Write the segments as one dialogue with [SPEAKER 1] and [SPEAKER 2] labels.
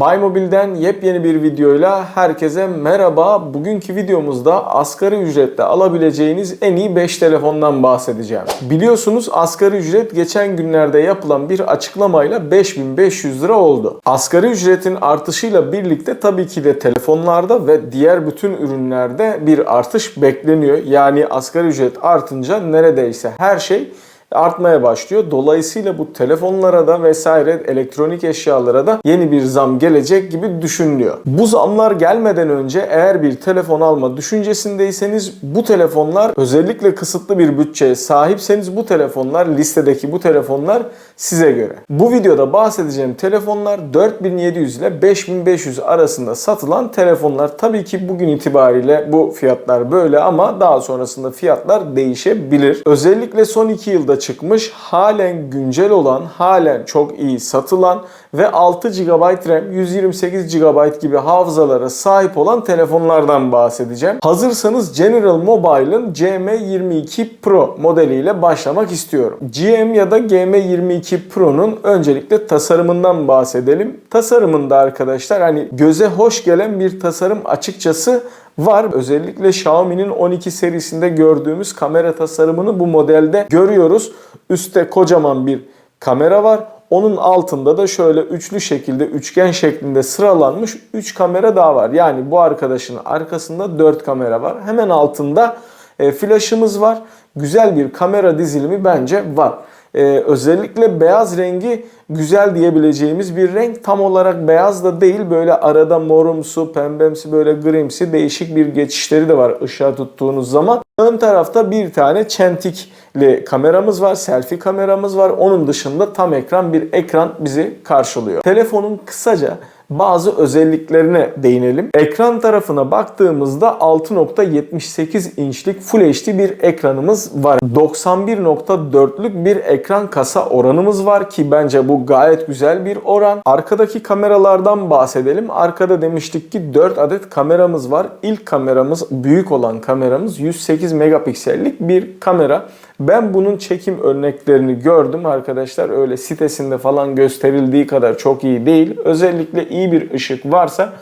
[SPEAKER 1] Baymobil'den yepyeni bir videoyla herkese merhaba. Bugünkü videomuzda asgari ücretle alabileceğiniz en iyi 5 telefondan bahsedeceğim. Biliyorsunuz asgari ücret geçen günlerde yapılan bir açıklamayla 5500 lira oldu. Asgari ücretin artışıyla birlikte tabii ki de telefonlarda ve diğer bütün ürünlerde bir artış bekleniyor. Yani asgari ücret artınca neredeyse her şey artmaya başlıyor. Dolayısıyla bu telefonlara da vesaire elektronik eşyalara da yeni bir zam gelecek gibi düşünülüyor. Bu zamlar gelmeden önce eğer bir telefon alma düşüncesindeyseniz bu telefonlar özellikle kısıtlı bir bütçeye sahipseniz bu telefonlar listedeki bu telefonlar size göre. Bu videoda bahsedeceğim telefonlar 4700 ile 5500 arasında satılan telefonlar. Tabii ki bugün itibariyle bu fiyatlar böyle ama daha sonrasında fiyatlar değişebilir. Özellikle son 2 yılda çıkmış, halen güncel olan, halen çok iyi satılan ve 6 GB RAM, 128 GB gibi hafızalara sahip olan telefonlardan bahsedeceğim. Hazırsanız General Mobile'ın GM22 Pro modeliyle başlamak istiyorum. GM ya da GM22 Pro'nun öncelikle tasarımından bahsedelim. Tasarımında arkadaşlar hani göze hoş gelen bir tasarım açıkçası var. Özellikle Xiaomi'nin 12 serisinde gördüğümüz kamera tasarımını bu modelde görüyoruz. Üstte kocaman bir kamera var. Onun altında da şöyle üçlü şekilde üçgen şeklinde sıralanmış 3 kamera daha var. Yani bu arkadaşın arkasında 4 kamera var. Hemen altında e, flaşımız var. Güzel bir kamera dizilimi bence var. Ee, özellikle beyaz rengi güzel diyebileceğimiz bir renk. Tam olarak beyaz da değil böyle arada morumsu, pembemsi böyle grimsi değişik bir geçişleri de var ışığa tuttuğunuz zaman. Ön tarafta bir tane çentikli kameramız var, selfie kameramız var. Onun dışında tam ekran bir ekran bizi karşılıyor. Telefonun kısaca bazı özelliklerine değinelim. Ekran tarafına baktığımızda 6.78 inçlik Full HD bir ekranımız var. 91.4'lük bir ekran kasa oranımız var ki bence bu gayet güzel bir oran. Arkadaki kameralardan bahsedelim. Arkada demiştik ki 4 adet kameramız var. İlk kameramız büyük olan kameramız 108 megapiksellik bir kamera. Ben bunun çekim örneklerini gördüm arkadaşlar. Öyle sitesinde falan gösterildiği kadar çok iyi değil. Özellikle iyi bir ışık varsa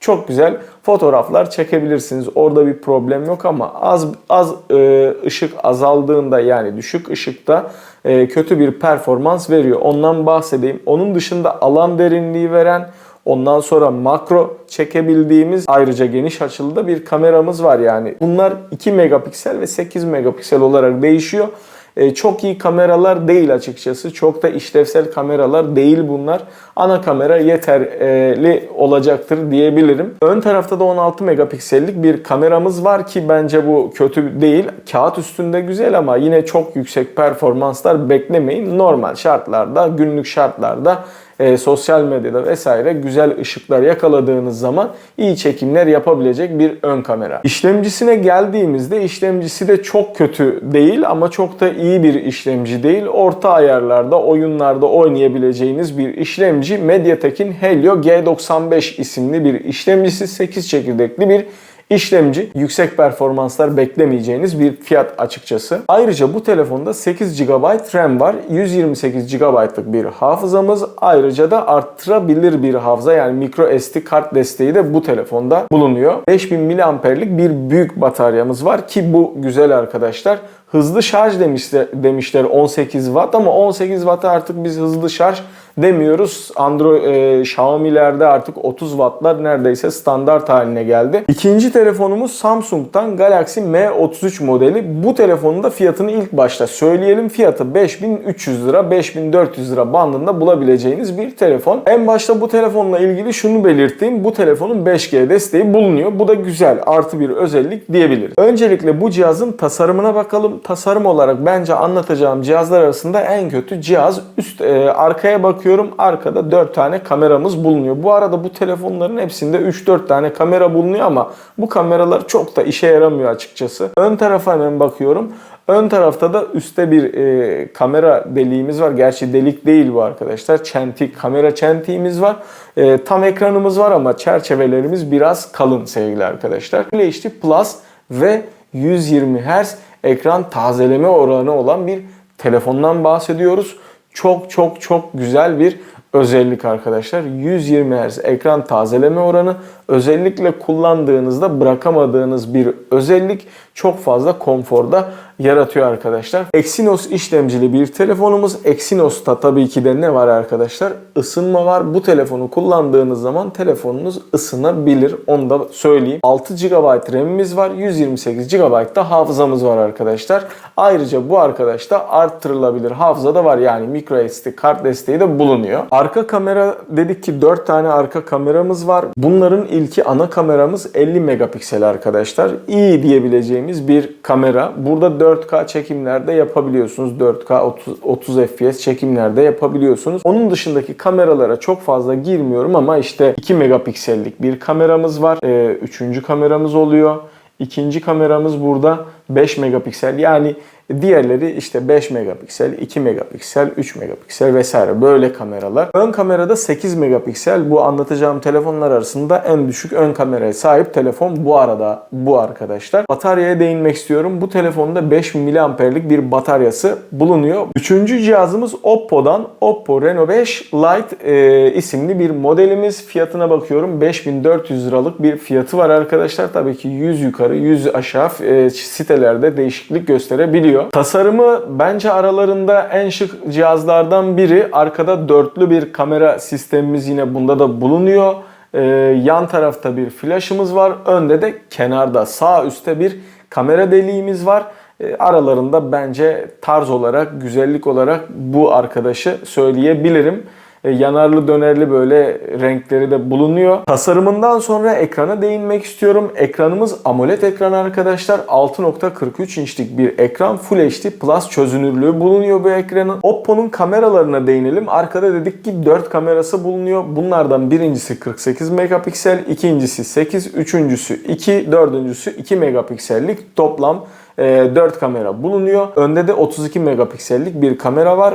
[SPEAKER 1] çok güzel fotoğraflar çekebilirsiniz. Orada bir problem yok ama az az e, ışık azaldığında yani düşük ışıkta e, kötü bir performans veriyor. Ondan bahsedeyim. Onun dışında alan derinliği veren Ondan sonra makro çekebildiğimiz ayrıca geniş açılı da bir kameramız var yani. Bunlar 2 megapiksel ve 8 megapiksel olarak değişiyor. Ee, çok iyi kameralar değil açıkçası. Çok da işlevsel kameralar değil bunlar. Ana kamera yeterli olacaktır diyebilirim. Ön tarafta da 16 megapiksellik bir kameramız var ki bence bu kötü değil. Kağıt üstünde güzel ama yine çok yüksek performanslar beklemeyin. Normal şartlarda, günlük şartlarda e, sosyal medyada vesaire güzel ışıklar yakaladığınız zaman iyi çekimler yapabilecek bir ön kamera. İşlemcisine geldiğimizde işlemcisi de çok kötü değil ama çok da iyi bir işlemci değil. Orta ayarlarda, oyunlarda oynayabileceğiniz bir işlemci Mediatek'in Helio G95 isimli bir işlemcisi 8 çekirdekli bir işlemci. Yüksek performanslar beklemeyeceğiniz bir fiyat açıkçası. Ayrıca bu telefonda 8 GB RAM var. 128 GB'lık bir hafızamız. Ayrıca da arttırabilir bir hafıza yani micro SD kart desteği de bu telefonda bulunuyor. 5000 mAh'lik bir büyük bataryamız var ki bu güzel arkadaşlar. Hızlı şarj demişler, demişler 18 Watt ama 18 Watt'a artık biz hızlı şarj demiyoruz. Android e, Xiaomi'lerde artık 30 Watt'lar neredeyse standart haline geldi. İkinci telefonumuz Samsung'dan Galaxy M33 modeli. Bu telefonun da fiyatını ilk başta söyleyelim. Fiyatı 5300 lira, 5400 lira bandında bulabileceğiniz bir telefon. En başta bu telefonla ilgili şunu belirteyim. Bu telefonun 5G desteği bulunuyor. Bu da güzel, artı bir özellik diyebiliriz. Öncelikle bu cihazın tasarımına bakalım. Tasarım olarak bence anlatacağım cihazlar arasında en kötü cihaz. Üst e, arkaya bakıyorum. Arkada 4 tane kameramız bulunuyor. Bu arada bu telefonların hepsinde 3-4 tane kamera bulunuyor ama bu kameralar çok da işe yaramıyor açıkçası. Ön tarafa hemen bakıyorum. Ön tarafta da üstte bir e, kamera deliğimiz var. Gerçi delik değil bu arkadaşlar. Çentik, kamera çentiğimiz var. E, tam ekranımız var ama çerçevelerimiz biraz kalın sevgili arkadaşlar. Full HD Plus ve 120 Hz ekran tazeleme oranı olan bir telefondan bahsediyoruz. Çok çok çok güzel bir özellik arkadaşlar. 120 Hz ekran tazeleme oranı özellikle kullandığınızda bırakamadığınız bir özellik çok fazla konforda yaratıyor arkadaşlar. Exynos işlemcili bir telefonumuz. Exynos'ta tabii ki de ne var arkadaşlar? Isınma var. Bu telefonu kullandığınız zaman telefonunuz ısınabilir. Onu da söyleyeyim. 6 GB RAM'imiz var. 128 GB da hafızamız var arkadaşlar. Ayrıca bu arkadaşta arttırılabilir hafıza da var. Yani micro SD kart desteği de bulunuyor. Arka kamera dedik ki 4 tane arka kameramız var. Bunların ilki ana kameramız 50 megapiksel arkadaşlar. İyi diyebileceğimiz bir kamera. Burada 4K çekimlerde yapabiliyorsunuz. 4K 30, 30 FPS çekimlerde yapabiliyorsunuz. Onun dışındaki kameralara çok fazla girmiyorum ama işte 2 megapiksellik bir kameramız var. Ee, üçüncü kameramız oluyor. İkinci kameramız burada 5 megapiksel. Yani diğerleri işte 5 megapiksel, 2 megapiksel, 3 megapiksel vesaire böyle kameralar. Ön kamerada 8 megapiksel. Bu anlatacağım telefonlar arasında en düşük ön kameraya sahip telefon bu arada bu arkadaşlar. Bataryaya değinmek istiyorum. Bu telefonda 5000 miliamperlik bir bataryası bulunuyor. Üçüncü cihazımız Oppo'dan Oppo Reno 5 Lite e, isimli bir modelimiz. Fiyatına bakıyorum 5400 liralık bir fiyatı var arkadaşlar. Tabii ki 100 yukarı 100 aşağı e, sitelerde değişiklik gösterebiliyor. Tasarımı bence aralarında en şık cihazlardan biri. Arkada dörtlü bir kamera sistemimiz yine bunda da bulunuyor. Ee, yan tarafta bir flaşımız var. Önde de kenarda sağ üstte bir kamera deliğimiz var. Ee, aralarında bence tarz olarak, güzellik olarak bu arkadaşı söyleyebilirim. E, yanarlı dönerli böyle renkleri de bulunuyor. Tasarımından sonra ekrana değinmek istiyorum. Ekranımız AMOLED ekran arkadaşlar. 6.43 inçlik bir ekran. Full HD Plus çözünürlüğü bulunuyor bu ekranın. Oppo'nun kameralarına değinelim. Arkada dedik ki 4 kamerası bulunuyor. Bunlardan birincisi 48 megapiksel, ikincisi 8, üçüncüsü 2, dördüncüsü 2 megapiksellik toplam 4 kamera bulunuyor. Önde de 32 megapiksellik bir kamera var.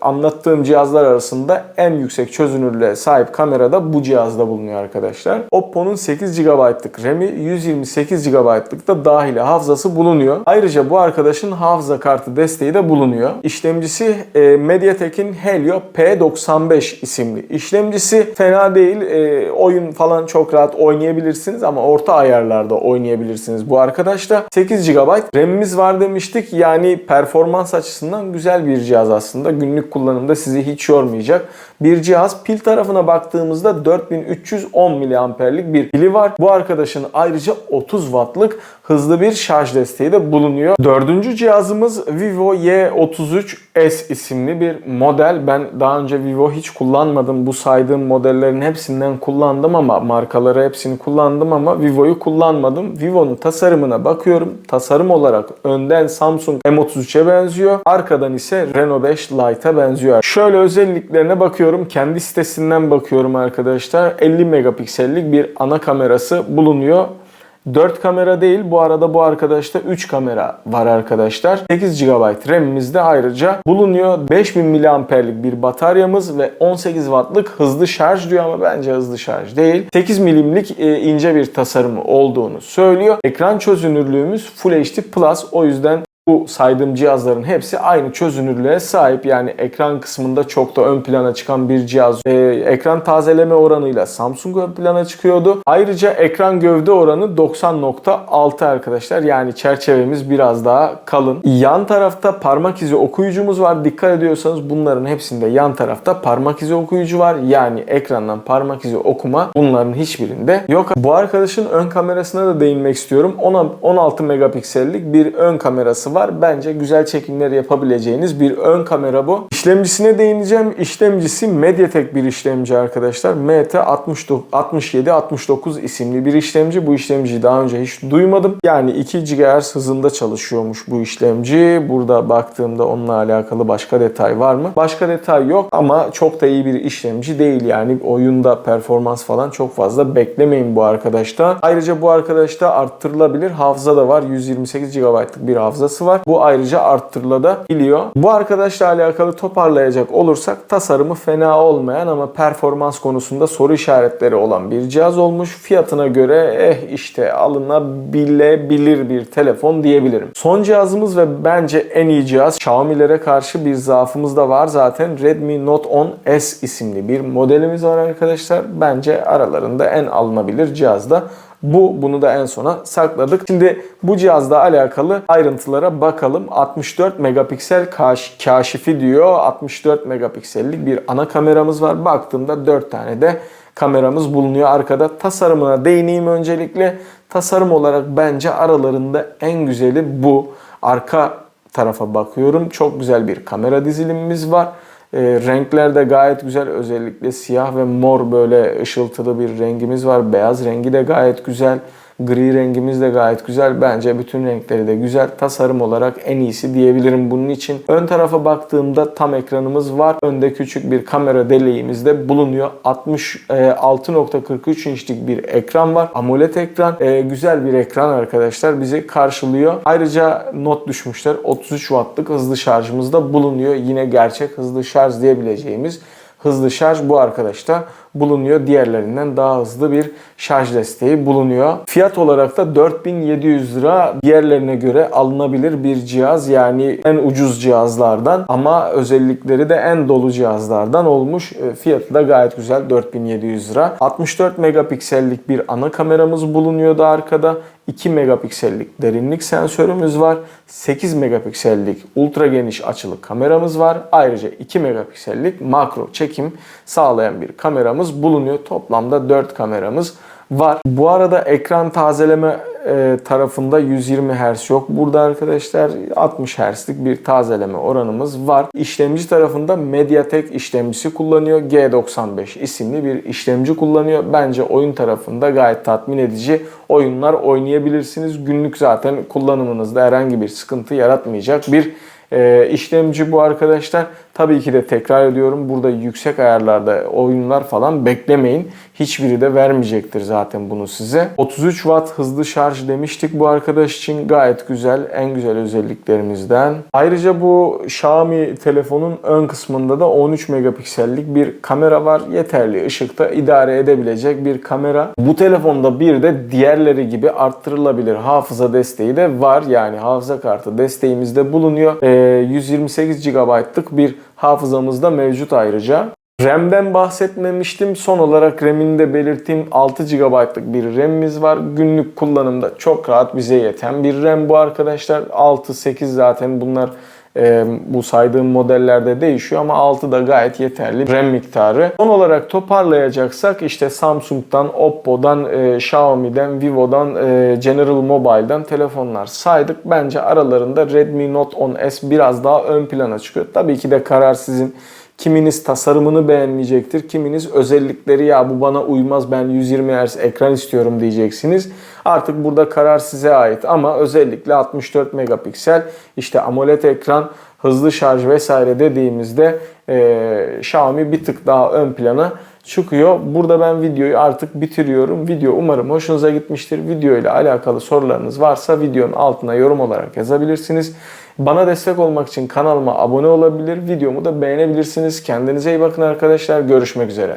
[SPEAKER 1] Anlattığım cihazlar arasında en yüksek çözünürlüğe sahip kamera da bu cihazda bulunuyor arkadaşlar. Oppo'nun 8 GB'lık RAM'i 128 GB'lık da dahili hafızası bulunuyor. Ayrıca bu arkadaşın hafıza kartı desteği de bulunuyor. İşlemcisi Mediatek'in Helio P95 isimli işlemcisi. Fena değil. Oyun falan çok rahat oynayabilirsiniz ama orta ayarlarda oynayabilirsiniz bu arkadaşla. 8 GB RAM'imiz var demiştik. Yani performans açısından güzel bir cihaz aslında. Günlük kullanımda sizi hiç yormayacak bir cihaz. Pil tarafına baktığımızda 4310 miliamperlik bir pili var. Bu arkadaşın ayrıca 30 wattlık hızlı bir şarj desteği de bulunuyor. Dördüncü cihazımız Vivo Y33s isimli bir model. Ben daha önce Vivo hiç kullanmadım. Bu saydığım modellerin hepsinden kullandım ama markaları hepsini kullandım ama Vivo'yu kullanmadım. Vivo'nun tasarımına bakıyorum. Tasarım olarak önden Samsung M33'e benziyor. Arkadan ise Reno 5 Lite'a benziyor. Şöyle özelliklerine bakıyorum. Kendi sitesinden bakıyorum arkadaşlar. 50 megapiksellik bir ana kamerası bulunuyor. 4 kamera değil bu arada bu arkadaşta 3 kamera var arkadaşlar. 8 GB RAM'imiz de ayrıca bulunuyor. 5000 miliamperlik bir bataryamız ve 18 wattlık hızlı şarj diyor ama bence hızlı şarj değil. 8 milimlik e, ince bir tasarımı olduğunu söylüyor. Ekran çözünürlüğümüz Full HD Plus o yüzden bu saydığım cihazların hepsi aynı çözünürlüğe sahip. Yani ekran kısmında çok da ön plana çıkan bir cihaz. Ee, ekran tazeleme oranıyla Samsung ön plana çıkıyordu. Ayrıca ekran gövde oranı 90.6 arkadaşlar. Yani çerçevemiz biraz daha kalın. Yan tarafta parmak izi okuyucumuz var. Dikkat ediyorsanız bunların hepsinde yan tarafta parmak izi okuyucu var. Yani ekrandan parmak izi okuma bunların hiçbirinde yok. Bu arkadaşın ön kamerasına da değinmek istiyorum. 16 megapiksellik bir ön kamerası var var. Bence güzel çekimler yapabileceğiniz bir ön kamera bu. İşlemcisine değineceğim. İşlemcisi Mediatek bir işlemci arkadaşlar. MT6769 isimli bir işlemci. Bu işlemciyi daha önce hiç duymadım. Yani 2 GHz hızında çalışıyormuş bu işlemci. Burada baktığımda onunla alakalı başka detay var mı? Başka detay yok ama çok da iyi bir işlemci değil. Yani oyunda performans falan çok fazla beklemeyin bu arkadaşta. Ayrıca bu arkadaşta arttırılabilir hafıza da var. 128 GB'lık bir hafızası kamerası var. Bu ayrıca arttırılabiliyor. Bu arkadaşla alakalı toparlayacak olursak tasarımı fena olmayan ama performans konusunda soru işaretleri olan bir cihaz olmuş. Fiyatına göre eh işte alınabilebilir bir telefon diyebilirim. Son cihazımız ve bence en iyi cihaz Xiaomi'lere karşı bir zaafımız da var zaten. Redmi Note 10 S isimli bir modelimiz var arkadaşlar. Bence aralarında en alınabilir cihaz da bu. Bunu da en sona sakladık. Şimdi bu cihazla alakalı ayrıntılara bakalım. 64 megapiksel kaş, kaşifi diyor. 64 megapiksellik bir ana kameramız var. Baktığımda 4 tane de kameramız bulunuyor arkada. Tasarımına değineyim öncelikle. Tasarım olarak bence aralarında en güzeli bu. Arka tarafa bakıyorum. Çok güzel bir kamera dizilimimiz var. E, renkler de gayet güzel. Özellikle siyah ve mor böyle ışıltılı bir rengimiz var. Beyaz rengi de gayet güzel. Gri rengimiz de gayet güzel. Bence bütün renkleri de güzel. Tasarım olarak en iyisi diyebilirim bunun için. Ön tarafa baktığımda tam ekranımız var. Önde küçük bir kamera deliğimiz de bulunuyor. 66.43 inçlik bir ekran var. AMOLED ekran. E, güzel bir ekran arkadaşlar. Bizi karşılıyor. Ayrıca not düşmüşler. 33 wattlık hızlı şarjımız da bulunuyor. Yine gerçek hızlı şarj diyebileceğimiz hızlı şarj bu arkadaşta bulunuyor. Diğerlerinden daha hızlı bir şarj desteği bulunuyor. Fiyat olarak da 4700 lira diğerlerine göre alınabilir bir cihaz. Yani en ucuz cihazlardan ama özellikleri de en dolu cihazlardan olmuş. E, Fiyatı da gayet güzel 4700 lira. 64 megapiksellik bir ana kameramız bulunuyordu arkada. 2 megapiksellik derinlik sensörümüz var. 8 megapiksellik ultra geniş açılı kameramız var. Ayrıca 2 megapiksellik makro çekim sağlayan bir kameramız bulunuyor. Toplamda 4 kameramız var. Bu arada ekran tazeleme e, tarafında 120 Hz yok. Burada arkadaşlar 60 Hz'lik bir tazeleme oranımız var. İşlemci tarafında MediaTek işlemcisi kullanıyor. G95 isimli bir işlemci kullanıyor. Bence oyun tarafında gayet tatmin edici oyunlar oynayabilirsiniz. Günlük zaten kullanımınızda herhangi bir sıkıntı yaratmayacak bir e, işlemci bu arkadaşlar. Tabii ki de tekrar ediyorum burada yüksek ayarlarda oyunlar falan beklemeyin. Hiçbiri de vermeyecektir zaten bunu size. 33 Watt hızlı şarj demiştik bu arkadaş için gayet güzel. En güzel özelliklerimizden. Ayrıca bu Xiaomi telefonun ön kısmında da 13 megapiksellik bir kamera var. Yeterli ışıkta idare edebilecek bir kamera. Bu telefonda bir de diğerleri gibi arttırılabilir hafıza desteği de var. Yani hafıza kartı desteğimizde bulunuyor. Ee, 128 GB'lık bir hafızamız da mevcut ayrıca. RAM'den bahsetmemiştim. Son olarak RAM'ini de belirteyim. 6 GB'lık bir RAM'imiz var. Günlük kullanımda çok rahat bize yeten bir RAM bu arkadaşlar. 6-8 zaten bunlar e, bu saydığım modellerde değişiyor ama 6 da gayet yeterli RAM miktarı. Son olarak toparlayacaksak işte Samsung'dan, Oppo'dan, e, Xiaomi'den, Vivo'dan, e, General Mobile'dan telefonlar saydık. Bence aralarında Redmi Note 10S biraz daha ön plana çıkıyor. Tabii ki de karar sizin. Kiminiz tasarımını beğenmeyecektir. Kiminiz özellikleri ya bu bana uymaz ben 120 Hz ekran istiyorum diyeceksiniz. Artık burada karar size ait ama özellikle 64 megapiksel işte AMOLED ekran hızlı şarj vesaire dediğimizde e, Xiaomi bir tık daha ön plana çıkıyor. Burada ben videoyu artık bitiriyorum. Video umarım hoşunuza gitmiştir. Video ile alakalı sorularınız varsa videonun altına yorum olarak yazabilirsiniz. Bana destek olmak için kanalıma abone olabilir, videomu da beğenebilirsiniz. Kendinize iyi bakın arkadaşlar. Görüşmek üzere.